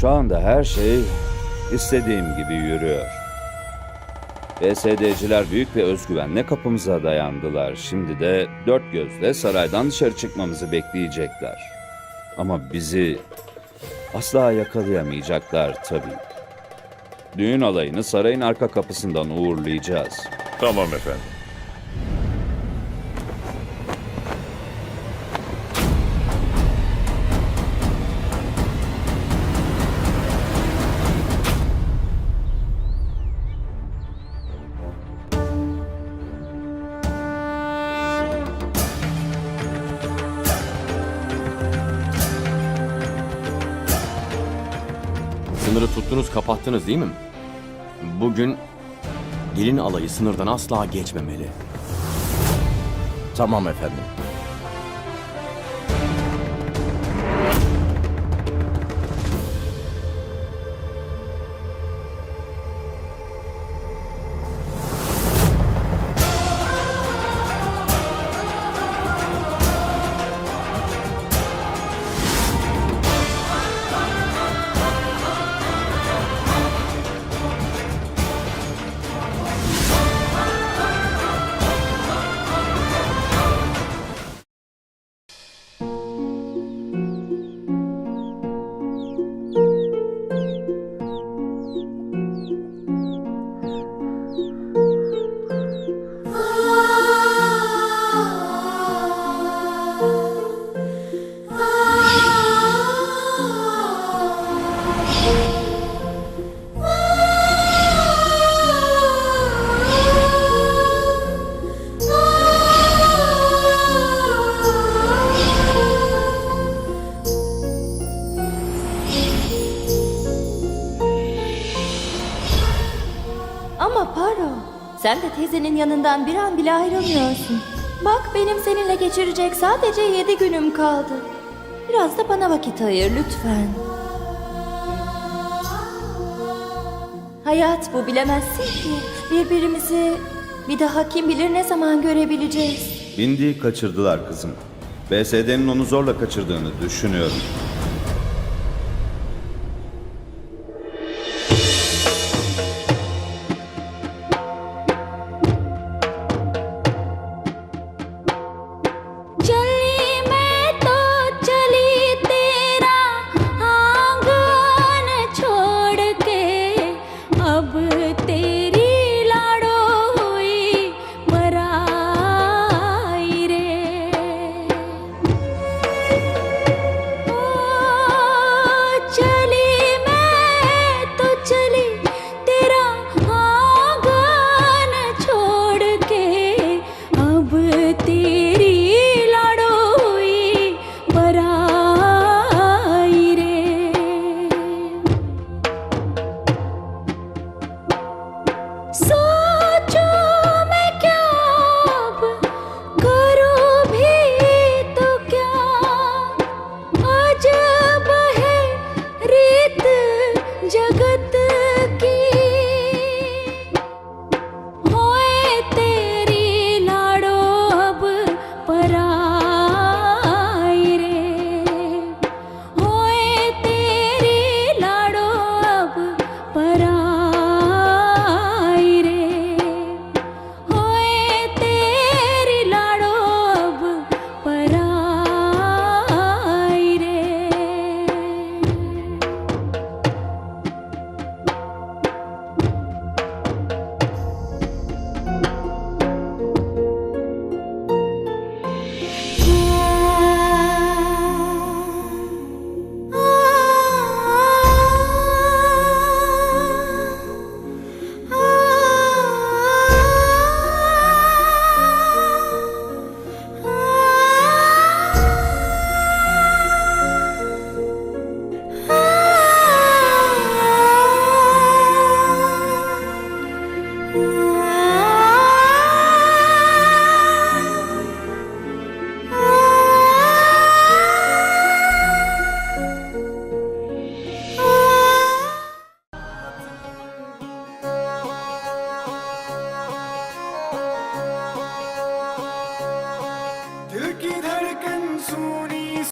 şu anda her şey istediğim gibi yürüyor. BSD'ciler büyük ve özgüvenle kapımıza dayandılar. Şimdi de dört gözle saraydan dışarı çıkmamızı bekleyecekler. Ama bizi asla yakalayamayacaklar tabii. Düğün alayını sarayın arka kapısından uğurlayacağız. Tamam efendim. Sınırı tuttunuz kapattınız değil mi? Bugün gelin alayı sınırdan asla geçmemeli. Tamam efendim. Sen de teyzenin yanından bir an bile ayrılmıyorsun. Bak benim seninle geçirecek sadece yedi günüm kaldı. Biraz da bana vakit ayır lütfen. Hayat bu bilemezsin ki. Birbirimizi bir daha kim bilir ne zaman görebileceğiz. Bindiği kaçırdılar kızım. BSD'nin onu zorla kaçırdığını düşünüyorum.